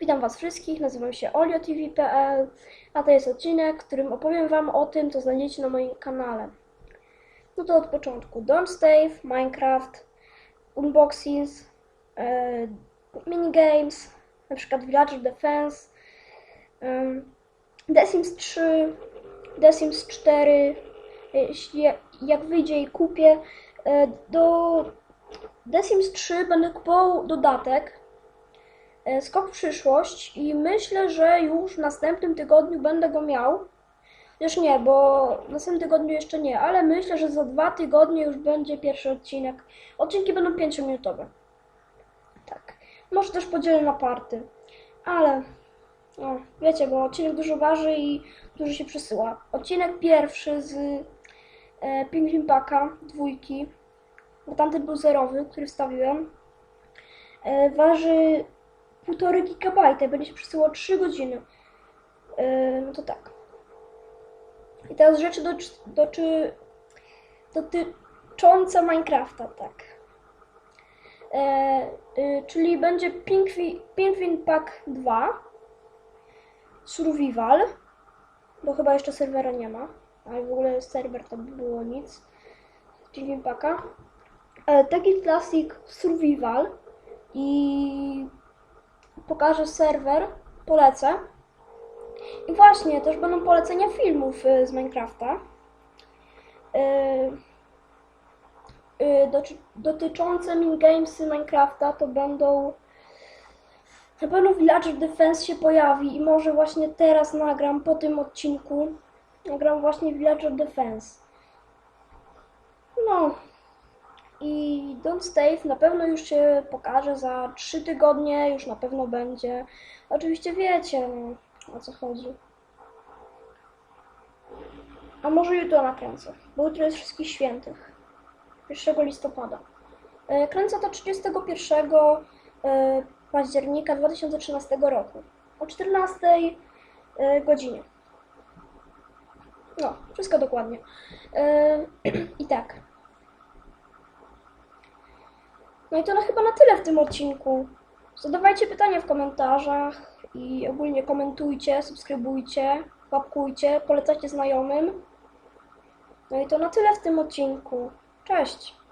Witam Was wszystkich, nazywam się oliotv.pl, a to jest odcinek, w którym opowiem Wam o tym, co znajdziecie na moim kanale. No to od początku. Don't Stave, Minecraft, unboxings, e, minigames, na przykład Villager Defense, em, The Sims 3, The Sims 4, jeśli jak wyjdzie i kupię, e, do The Sims 3 będę kupował dodatek e, Skok w przyszłość i myślę, że już w następnym tygodniu będę go miał. Już nie, bo w następnym tygodniu jeszcze nie, ale myślę, że za dwa tygodnie już będzie pierwszy odcinek. Odcinki będą 5-minutowe. Tak. Może też podzielę na party. Ale, no, wiecie, bo odcinek dużo waży i dużo się przesyła. Odcinek pierwszy z e, Pingwin Packa, dwójki, bo tamten był zerowy, który wstawiłem, e, waży 1,5 GB, będzie się przesyłało 3 godziny. E, no to tak. I teraz rzeczy doczy- doczy- dotyczące Minecrafta, tak. E, y, czyli będzie Pingwi- Penguin Pack 2 Survival, bo chyba jeszcze serwera nie ma, ale w ogóle serwer to by było nic. Penguin Packa. E, taki Classic Survival i pokażę serwer, polecę. I właśnie, też będą polecenia filmów y, z Minecrafta. Y, y, dotyczące minigamesy Minecrafta to będą na pewno Villager Defense się pojawi i może właśnie teraz nagram po tym odcinku nagram właśnie Villager Defense. No i Don't Stave na pewno już się pokaże za 3 tygodnie, już na pewno będzie. Oczywiście wiecie no, o co chodzi. A może jutro nakręcę, bo jutro jest wszystkich świętych. 1 listopada. E, Kręcę to 31 e, października 2013 roku o 14 e, godzinie. No, wszystko dokładnie. I tak. No i to na chyba na tyle w tym odcinku. Zadawajcie pytania w komentarzach i ogólnie komentujcie, subskrybujcie, łapkujcie, polecajcie znajomym. No i to na tyle w tym odcinku. Cześć!